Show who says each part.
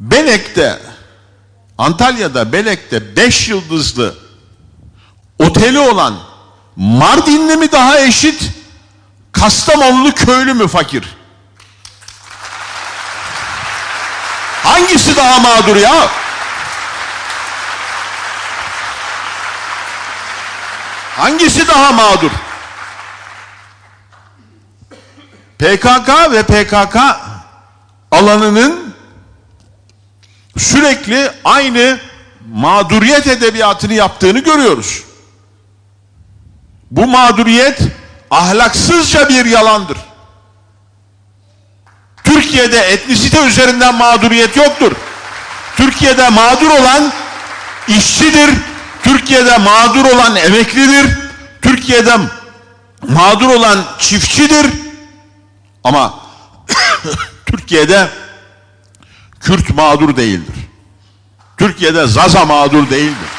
Speaker 1: Belek'te, Antalya'da Belek'te 5 yıldızlı oteli olan Mardinli mi daha eşit, Kastamonulu köylü mü fakir? Hangisi daha mağdur ya? Hangisi daha mağdur? PKK ve PKK alanının sürekli aynı mağduriyet edebiyatını yaptığını görüyoruz. Bu mağduriyet ahlaksızca bir yalandır. Türkiye'de etnisite üzerinden mağduriyet yoktur. Türkiye'de mağdur olan işçidir. Türkiye'de mağdur olan emeklidir. Türkiye'de mağdur olan çiftçidir. Ama Türkiye'de Kürt mağdur değildir. Türkiye'de Zaza mağdur değildir.